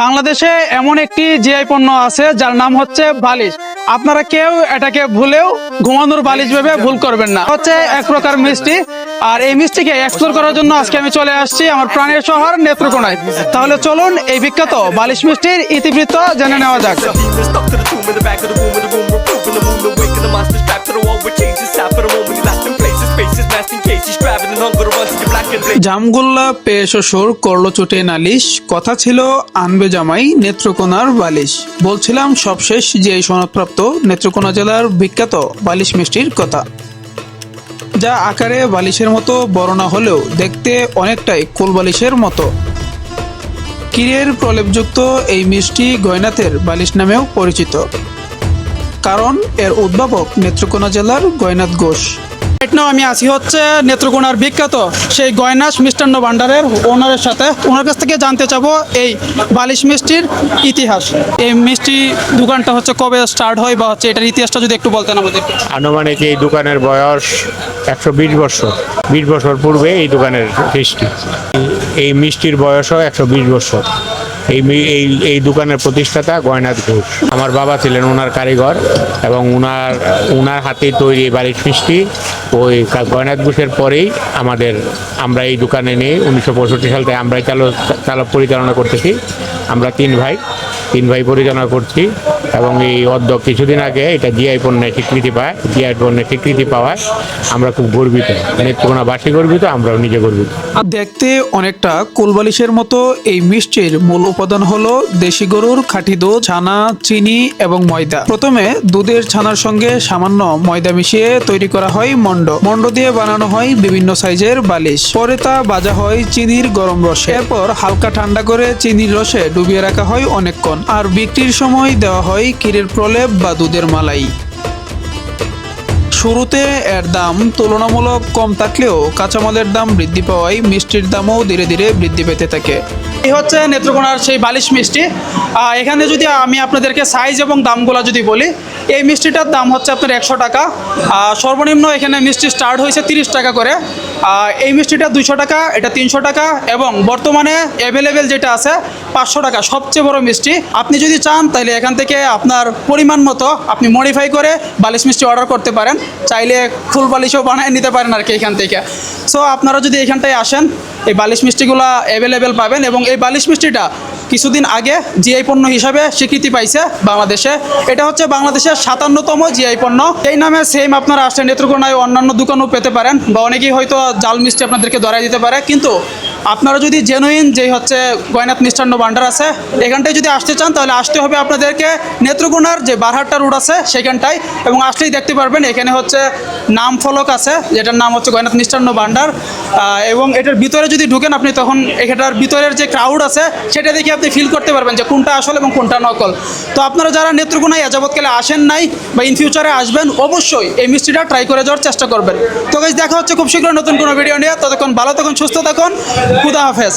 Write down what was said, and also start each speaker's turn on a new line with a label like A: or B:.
A: বাংলাদেশে এমন একটি জিআই পণ্য আছে, যার নাম হচ্ছে বালিশ। আপনারা কেউ এটাকে ভুলেও ঘুমানোর বালিশ ভেবে ভুল করবেন না। হচ্ছে এক প্রকার মিষ্টি। আর এই মিষ্টিকে এক্সপ্লোর করার জন্য আজকে আমি চলে আসছি আমার প্রাণের শহর নেত্রকোনায়। তাহলে চলুন এই বিখ্যাত বালিশ মিষ্টির ইতিবৃত্ত জেনে নেওয়া যাক। জামগুল্লা পেয়ে শ্বশুর করল চুটে নালিশ। কথা ছিল, আনবে জামাই, নেত্রকোনার বালিশ। বলছিলাম সবশেষ যে সনদপ্রাপ্ত নেত্রকোনা জেলার বিখ্যাত বালিশ মিষ্টির কথা। যা আকারে বালিশের মতো, বড় না হলেও দেখতে অনেকটাই কোল বালিশের মতো। কিরের প্রলেপযুক্ত এই মিষ্টি গয়নাথের বালিশ নামেও পরিচিত। কারণ, এর উদ্ভাবক নেত্রকোনা জেলার গয়নাথ ঘোষ। নাও, আমি আছি হচ্ছে নেত্রকোনার বিখ্যাত সেই গয়নাস মিষ্টান্ন ভান্ডারের ওনারের সাথে। ওনার কাছ থেকে জানতে চাবো এই বালিশ মিষ্টির ইতিহাস। এই মিষ্টি দোকানটা হচ্ছে কবে স্টার্ট হয় বা হচ্ছে এটার ইতিহাসটা যদি একটু বলতেন আমাদের।
B: আনুমানিক এই দোকানের বয়স একশো বিশ বছর। বিশ বছর পূর্বে এই দোকানের সৃষ্টি এই মিষ্টির বয়সও একশো বিশ বছর। এই এই এই দোকানের প্রতিষ্ঠাতা গয়নাথ ঘোষ। আমার বাবা ছিলেন ওনার কারিগর এবং ওনার ওনার হাতে তৈরি বাড়ির সৃষ্টি ওই গয়নাথ ঘোষের পরেই আমাদের, আমরা এই দোকানে নিয়ে উনিশশো পঁয়ষট্টি সাল থেকে আমরাই চালক চালক পরিচালনা করতেছি। আমরা তিন ভাই তিন ভাই পরিচালনা করছি। এবং এই অদ্য কিছুদিন আগে এটা জিআই পণ্যের স্বীকৃতি পায়। জিআই পণ্যের স্বীকৃতি পাওয়ায় আমরা খুব গর্বিত। নেত্রকোনাবাসী গর্বিত, আমরাও নিজে গর্বিত।
A: দেখতে অনেকটা কুলবালিশের মতো এই মিষ্টির মূল উপাদান হলো দেশি গরুর খাঁটি দুধ, ছানা, চিনি এবং ময়দা। প্রথমে দুধের ছানার সঙ্গে সামান্য ময়দা মিশিয়ে তৈরি করা হয় মন্ড। মন্ড দিয়ে বানানো হয় বিভিন্ন সাইজের বালিশ। পরে তা ভাজা হয় চিনির গরম রসে। এরপর হালকা ঠান্ডা করে চিনির রসে ডুবিয়ে রাখা হয় অনেকক্ষণ। আর বিক্রির সময় দেওয়া হয় ক্ষীরের প্রলেপ বা দুধের মালাই। শুরুতে এর দাম তুলনামূলক কম থাকলেও কাঁচামালের দাম বৃদ্ধি পাওয়ায় মিষ্টির দামও ধীরে ধীরে বৃদ্ধি পেতে থাকে। এই হচ্ছে নেত্রকোনার সেই বালিশ মিষ্টি। এখানে যদি আমি আপনাদেরকে সাইজ এবং দামগুলো যদি বলি, এই মিষ্টিটার দাম হচ্ছে আপনার একশো টাকা। সর্বনিম্ন এখানে মিষ্টি স্টার্ট হয়েছে তিরিশ টাকা করে। এই মিষ্টিটা দুইশো টাকা, এটা তিনশো টাকা এবং বর্তমানে অ্যাভেলেবেল যেটা আছে, পাঁচশো টাকা। সবচেয়ে বড় মিষ্টি। আপনি যদি চান, তাহলে এখান থেকে আপনার পরিমাণ মতো আপনি মডিফাই করে বালিশ মিষ্টি অর্ডার করতে পারেন। চাইলে ফুল বালিশও বানিয়ে নিতে পারেন আর কি এখান থেকে। সো আপনারা যদি এখানটায় আসেন, এই বালিশ মিষ্টিগুলো অ্যাভেলেবেল পাবেন এবং এই বালিশ মিষ্টিটা কিছুদিন আগে জিআই পণ্য হিসাবে স্বীকৃতি পাইছে বাংলাদেশে। এটা হচ্ছে বাংলাদেশের সাতান্নতম জিআই পণ্য। এই নামে সেম আপনারা আসলে নেত্রকোনায় অন্যান্য দোকানও পেতে পারেন বা অনেকেই হয়তো জাল মিষ্টি আপনাদেরকে ধরাই দিতে পারে। কিন্তু আপনারা যদি জেনুইন যে হচ্ছে গয়নাথ মিষ্টান্ন ভান্ডার আছে, এখানটায় যদি আসতে চান, তাহলে আসতে হবে আপনাদেরকে নেত্রকোনার যে বারহাট্টা রোড আছে, সেখানটায়। এবং আসলেই দেখতে পারবেন, এখানে হচ্ছে নাম ফলক আছে, যেটার নাম হচ্ছে গয়নাথ মিষ্টান্ন ভান্ডার এবং এটার ভিতরে যদি ঢুকেন আপনি, তখন এখানটার ভিতরের যে ক্রাউড আছে, সেটা দেখে আপনি ফিল করতে পারবেন যে কোনটা আসল এবং কোনটা নকল। তো আপনারা যারা নেত্রকোনায় যাবৎকালে আসেন নাই বা ইন ফিউচারে আসবেন, অবশ্যই এই মিষ্টিটা ট্রাই করে যাওয়ার চেষ্টা করবেন। তো দেখা হচ্ছে খুব শীঘ্র নতুন কোনো ভিডিও নিয়ে। ততক্ষণ ভালো থাকুন, সুস্থ থাকুন। খুদা হাফেজ।